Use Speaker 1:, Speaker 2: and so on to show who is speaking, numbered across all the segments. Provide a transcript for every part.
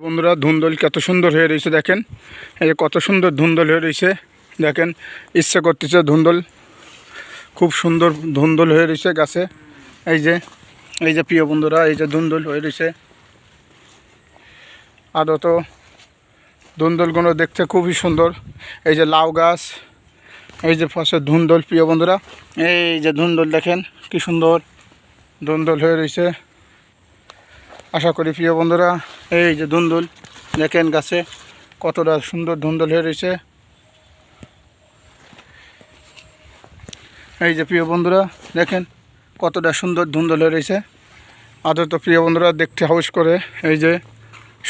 Speaker 1: বন্ধুরা, ধুন্দল কত সুন্দর হয়ে রয়েছে দেখেন? এই যে কত সুন্দর ধুন্দল হয়ে রয়েছে। দেখেন, ইচ্ছে করতেছে ধুন্দল। খুব সুন্দর ধুন্দল হয়ে রয়েছে গাছে। এই যে এই যে প্রিয় বন্ধুরা, এই যে ধুন্দল হয়ে রয়েছে। আদত ধুন্দলগুলো দেখতে খুবই সুন্দর। এই যে লাউ গাছ, এই যে পাশে ধুন্দল, প্রিয় বন্ধুরা। এই যে ধুন্দল দেখেন, কি সুন্দর ধুন্দল হয়ে রয়েছে। আশা করি প্রিয় বন্ধুরা, এই যে ধুন্দুল, দেখেন গাছে কতটা সুন্দর ধুন্দুল হয়ে রয়েছে। এই যে প্রিয় বন্ধুরা, দেখেন কতটা সুন্দর ধুন্দুল হয়ে রয়েছে। আদত প্রিয় বন্ধুরা, দেখতে হাউস করে, এই যে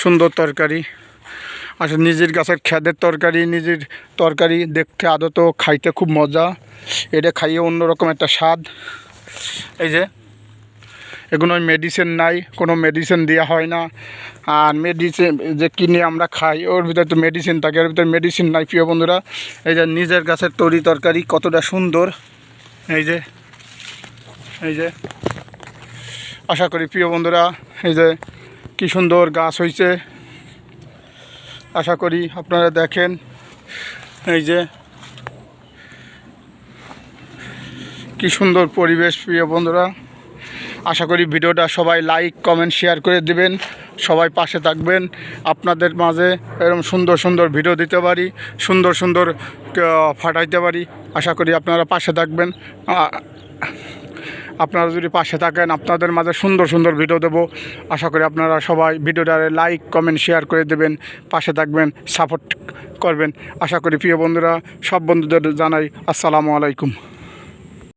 Speaker 1: সুন্দর তরকারি। আসলে নিজের গাছের খেদের তরকারি, নিজের তরকারি দেখতে আদত খাইতে খুব মজা। এটা খাইয়ে অন্যরকম একটা স্বাদ। এই যে এগুলো মেডিসিন নাই, কোনো মেডিসিন দেওয়া হয় না। আর মেডিসিন যে কিনে আমরা খাই, ওর ভিতরে তো মেডিসিন থাকে, ওর ভিতরে মেডিসিন নাই, প্রিয় বন্ধুরা। এই যে নিজের গাছের তরি তরকারি কতটা সুন্দর। এই যে এই যে। আশা করি প্রিয় বন্ধুরা, এই যে কী সুন্দর গাছ হয়েছে আশা করি আপনারা দেখেন। এই যে, কি সুন্দর পরিবেশ প্রিয় বন্ধুরা। আশা করি ভিডিওটা সবাই লাইক কমেন্ট শেয়ার করে দিবেন। সবাই পাশে থাকবেন। আপনাদের মাঝে এরকম সুন্দর সুন্দর ভিডিও দিতে পারি, সুন্দর সুন্দর ফাটাইতে পারি। আশা করি আপনারা পাশে থাকবেন। আপনারা যদি পাশে থাকেন, আপনাদের মাঝে সুন্দর সুন্দর ভিডিও দেবো। আশা করি আপনারা সবাই ভিডিওটারে লাইক কমেন্ট শেয়ার করে দেবেন। পাশে থাকবেন সাপোর্ট করবেন। আশা করি প্রিয় বন্ধুরা, সব বন্ধুদের জানাই আসসালামু আলাইকুম।